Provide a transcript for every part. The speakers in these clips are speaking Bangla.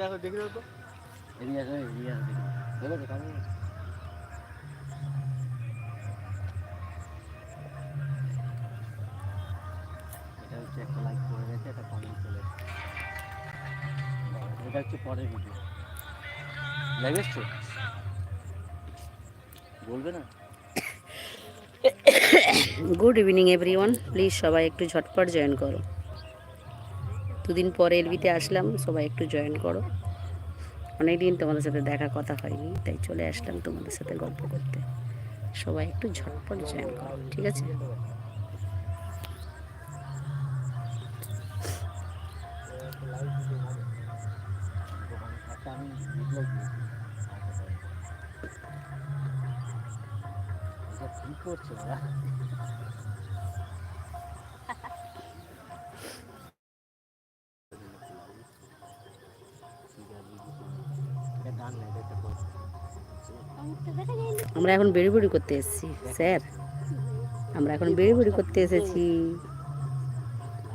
দেখো দেখি এটা হচ্ছে একটা লাইক করে চলে এটা বলবে না গুড ইভিনিং এভরিওয়ান প্লিজ সবাই একটু ঝটপট জয়েন করো। দুদিন পরে এলবিতে আসলাম, সবাই একটু জয়েন করো। অনেক দিন তোমাদের সাথে দেখা কথা হয়নি, তাই চলে আসলাম তোমাদের সাথে গল্প করতে। সবাই একটু ঝটপট জয়েন করো, ঠিক আছে? কি আমরা এখন বেড়ি করতে এসেছি, স্যার। আমরা এখন বেড়ি করতে এসেছি।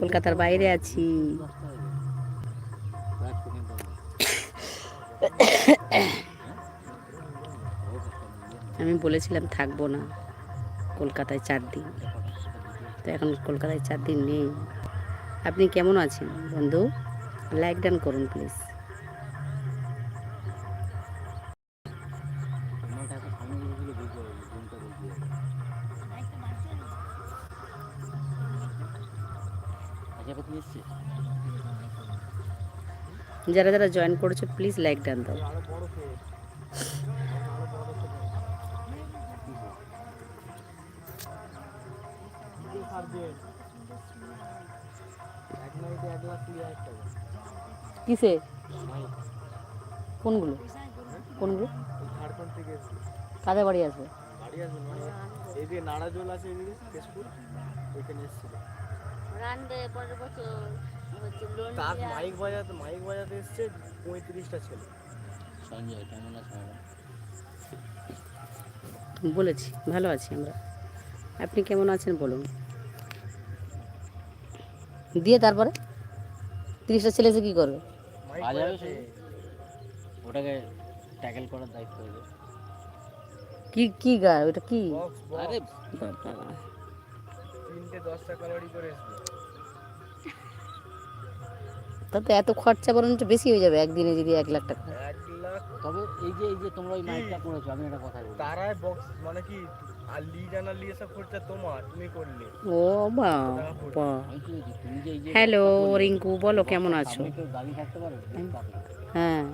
কলকাতার বাইরে আছি। আমি বলেছিলাম থাকব না কলকাতায় চার দিন। তো এখন কলকাতায় চার দিন নেই। আপনি কেমন আছেন বন্ধু? লাইক ডান করুন প্লিজ যারা যারা জয়েন করেছ প্লিজ লাইক ডান দাও। কিসে? কোনগুলো? কোনগুলো? কাদের বাড়ি আসবে? বাড়ি আসবেন মানে এই যে নাড়াজোল আছে কেশপুর ওইখানে এসেছিল। রানবে পরের বছর। হচ্ছে লোন তার মাইক বাজাতে মাইক বাজাতে এসছে পঁয়ত্রিশটা ছেলে। সঞ্জয় কেমন আছে বলেছি ভালো আছি আমরা। আপনি কেমন আছেন বলুন। দিয়ে তারপরে? তিরিশটা ছেলে এসে কী করবে? ওটাকে ট্যাকেল করার দায়িত্ব হবে। কি কি গা ওটা কি? আরে বাবা। তিনটে দশটা ক্যালোরি করে এসবে। তাতে এত খরচা বরঞ্চ বেশি হয়ে যাবে একদিনে যদি এক লাখ টাকা। তবে এই যে এই যে তোমরা ওই মাইকটা করেছ আমি একটা কথা বলি। তারাই বক্স মানে কি? আর লি জানা লি এসব খরচা তোমার তুমি করলে। ও বাবা হ্যালো রিঙ্কু বলো কেমন আছো? সামনে থাকতে পারে? হ্যাঁ।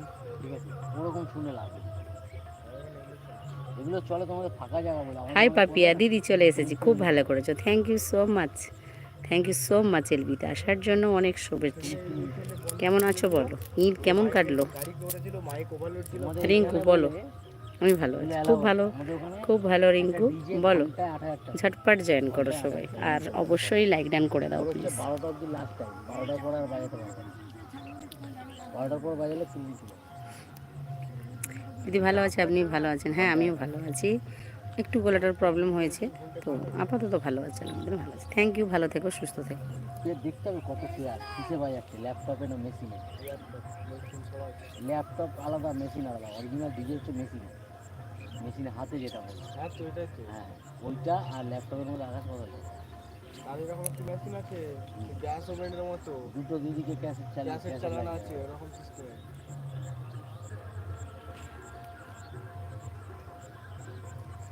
ঠিক আছে। ওরকম শুনে লাভ এগুলো চলে তোমাদের ফাঁকা জায়গা বলে। হাই পাপিয়া দিদি চলে এসেছি খুব ভালো করেছ। Thank you so much thank you so much এলবিতে আসার জন্য অনেক শুভেচ্ছা। কেমন আছো বলো? ঈদ কেমন কাটলো? রিঙ্কু, বলো। আমি ভালো আছি। খুব ভালো? খুব ভালো, রিঙ্কু। বলো। ঝটপট জয়েন করো সবাই। আর অবশ্যই লাইক ডান করে দাও প্লিজ দিদি, ভালো আছে? আপনি ভালো আছেন? হ্যাঁ আমিও ভালো আছি। একটু গলাটার প্রবলেম হয়েছে। তো আপাতত ভালো আছেন আমাদের ভালো আছে। থ্যাংক ইউ ভালো থেকো সুস্থ থেকো। দেখতে হবে কত কিসে ল্যাপটপে না মেশিনে ল্যাপটপ আলাদা মেশিন আলাদা অরিজিনাল ডিজে হচ্ছে মেশিন মেশিনে হাতে যেটা বলে। হ্যাঁ হ্যাঁ ওইটা আর ল্যাপটপের মধ্যে আকাশ আছে দুটো দিদিকে ক্যাসেট চালানো আছে ওরকম সিস্টেম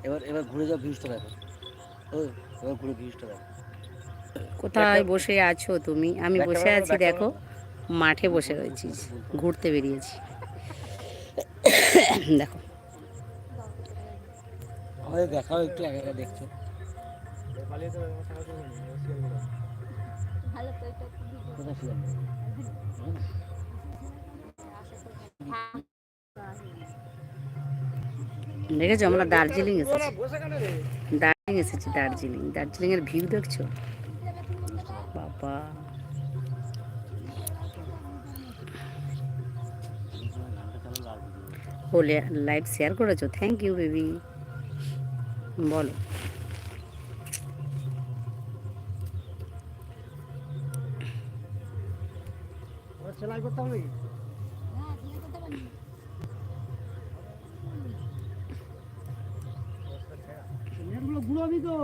এবার এবার ঘুরে যাও ভিউজটা দেখো। ওই এবার ঘুরে ভিউজটা দেখো। কোথায় বসে আছো তুমি? আমি বসে আছি দেখো। মাঠে বসে রয়েছি ঘুরতে বেরিয়েছি। দেখো। আমাদের দেখাও একটু একা একা দেখছ। ও কোথায় ছিল দেখেছ? আমরা দার্জিলিং এসেছি। দার্জিলিং এসেছি, দার্জিলিং। দার্জিলিং এর ভিউ দেখছ? বাবা। ও লাইভ শেয়ার করেছ। থ্যাংক ইউ বেবি বলো। সেলাই করতে হবে? নাকি নেটগুলো গুলো দি তো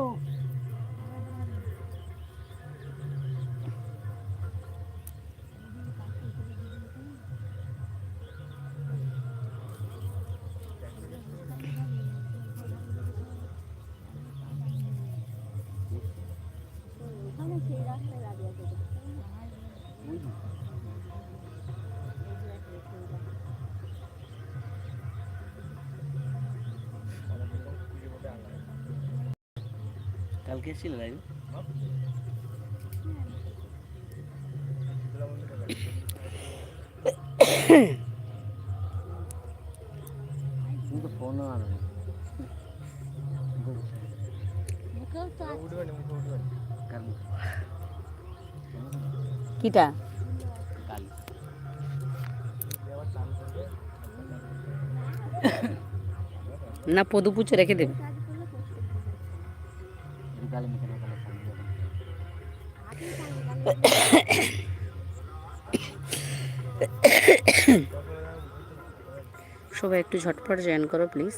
ওখানে সেই রাস্তায় দাঁড়িয়ে আছে কালকে এসেছিল লাইভ তুমি তো ফোনও আনো নি। মুখেও তো আছে। উঠবে না মুখে উঠবে না কার মুখ? কিটা? না পদু পুচে রেখে দেবে কাজ করলে করতে হবে। একটু কালি মুখে না কালি সামনে যাবে। আগে কাজ কাজ সবাই একটু ঝটপট জয়েন করো প্লিজ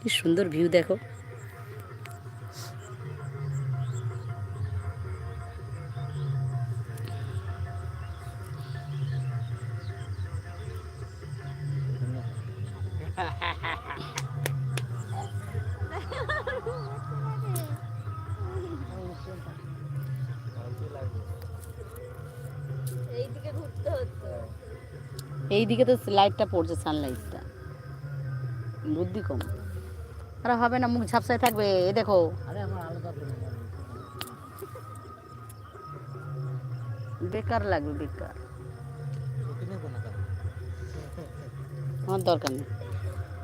কি সুন্দর ভিউ দেখো। এই দিকে তো লাইটটা পড়ছে সানলাইটটা বুদ্ধি কম। আরে হবে না মুখ ঝাপসায় থাকবে এ দেখো। বেকার লাগবে বেকার। আমার দরকার নেই।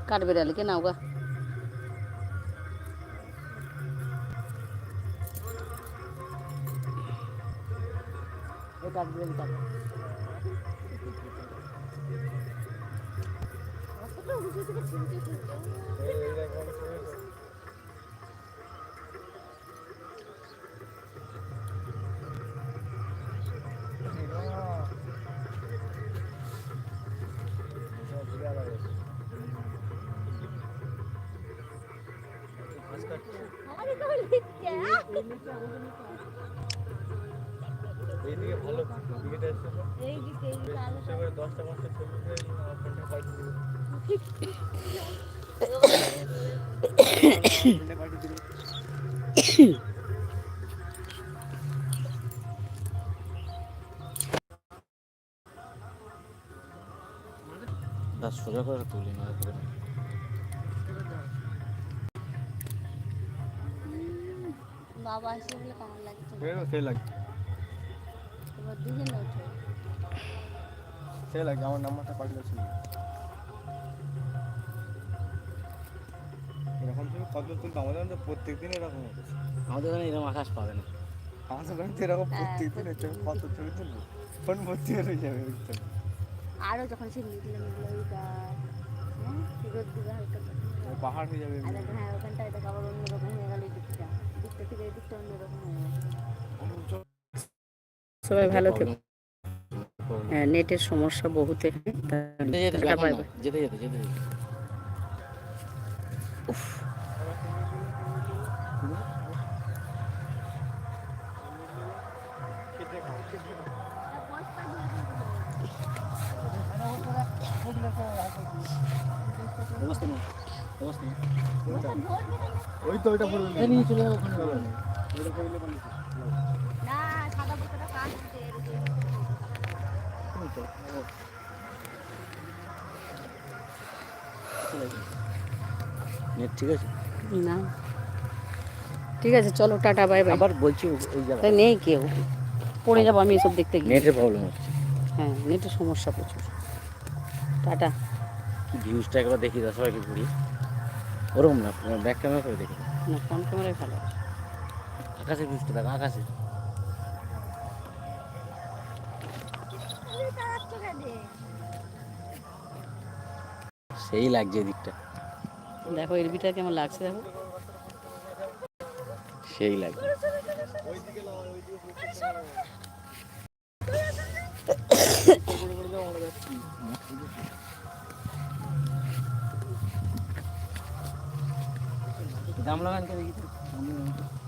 কাটবে ডালিকে নাও গা? এই কাজ এইদিকে ভালো দিকেটা এসে। এই দিকে এই দিকে আলো সে করে দশটা পাঁচটা ছবি সোজা করে তুলি না বাবা আসে বলে কেমন লাগছে? বেরো সে লাগে এবার দুজনে সে লাগে আমার নাম্বারটা পাঠিয়ে কত তুলতে আমাদের তো প্রত্যেক দিন এরকম হচ্ছে আমাদের এখানে এরকম আকাশ পাবে না। আমাদের বাড়িতে এরকম প্রত্যেক দিন হচ্ছে কত ছবি তুলবো। ফোন ভর্তি হয়ে যাবে ছবি। যখন সে মিডলে মিডলে ওই হ্যাঁ রোদ দিবে হালকা পাহাড় হয়ে যাবে হ্যাঁ ওখানটায় দেখো আবার অন্যরকম হয়ে গেল দিকটা। দিকটা থেকে দিকটা অন্যরকম হয়ে গেল। সবাই ভালো থেকো। হ্যাঁ নেটের সমস্যা বহুত। যেতে যেতে। যেতে যেতে যেতে ওই তো ওইটা পড়বে এই নিয়ে চলে ওখানে। চলো ওইটা পড়লে পানি না সাদা বোতলটা কাজ দিতে এরকম নেট ঠিক আছে? না। ঠিক আছে চলো টাটা বাই বাই। আবার বলছি ওই জায়গা নেই কেউ। পড়ে যাব আমি এসব দেখতে গিয়ে। নেটের প্রবলেম হচ্ছে। হ্যাঁ নেটের সমস্যা প্রচুর। টাটা। ভিউজটা একবার দেখি দাও সবাইকে ঘুরিয়ে ওরকম না ব্যাক ক্যামেরা করে দেখি না ফোন ক্যামেরায় ভালো আকাশের ভিউজটা দেখো আকাশে। সেই লাগছে এদিকটা। দেখো এর এলবিটা কেমন লাগছে দেখো। সেই লাগে ওইদিকে জামলা গানকে দেখি।